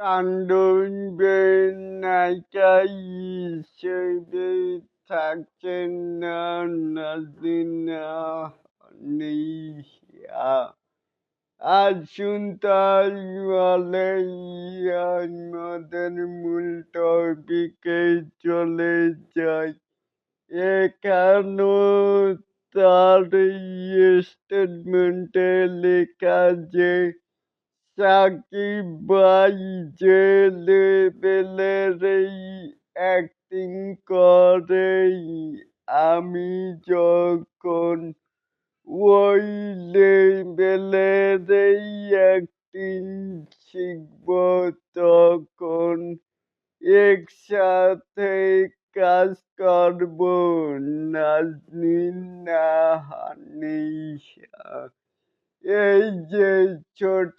তাণ্ডবের নায়িকা হিসেবে থাকছেন না নাজনীনা নিশা আসুন তাহলে আমাদের মূল টপিকে চলে যাই এখানেও তার স্টেটমেন্টে লেখা যে সাকিব যে লেভেলের অ্যাক্টিং করে আমি যখন ওই লেভেলের অ্যাক্টিং শিখব তখন একসাথে কাজ করব। নাজনীন, নাহানিশা। এই যে ছোট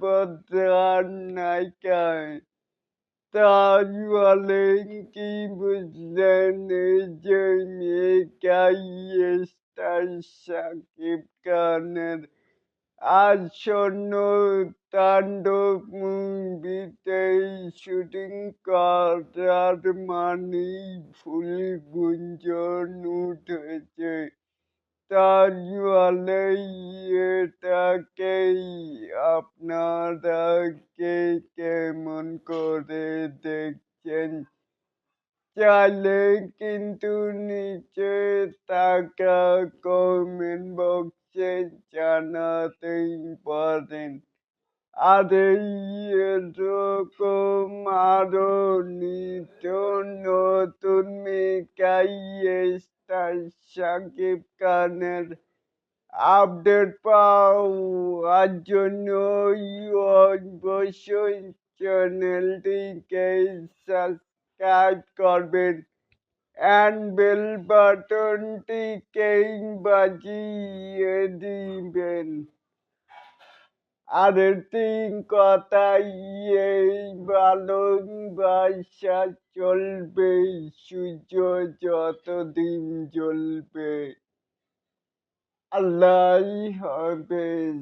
ভদ্রার নায়িকা তাহলে কি বুঝলেন? এই যে মেয়েকাই স্টার সাকিব খানের আসন্ন তাণ্ডব মুভিতে শুটিং করার মানেই ফুল গুঞ্জন উঠেছে। তাহলে এটাকেই আপনারা কে কেমন করে দেখছেন? চাইলে কিন্তু নিচে থাকা কমেন্ট বক্সে জানাতেই পারেন। আর এরকম আরও নিত্য নতুন মেকাই স্টার সাকিব খানের আপডেট পাওয়ার জন্য অবশ্যই চ্যানেলটিকে সাবস্ক্রাইব করবেন। অ্যান্ড বেল বাটনটিকে বাজিয়ে দিবেন। আরেকটি কথাই এই ভালোবাসা চলবে সূর্য যতদিন জ্বলবে আল্লাহ হাফেজ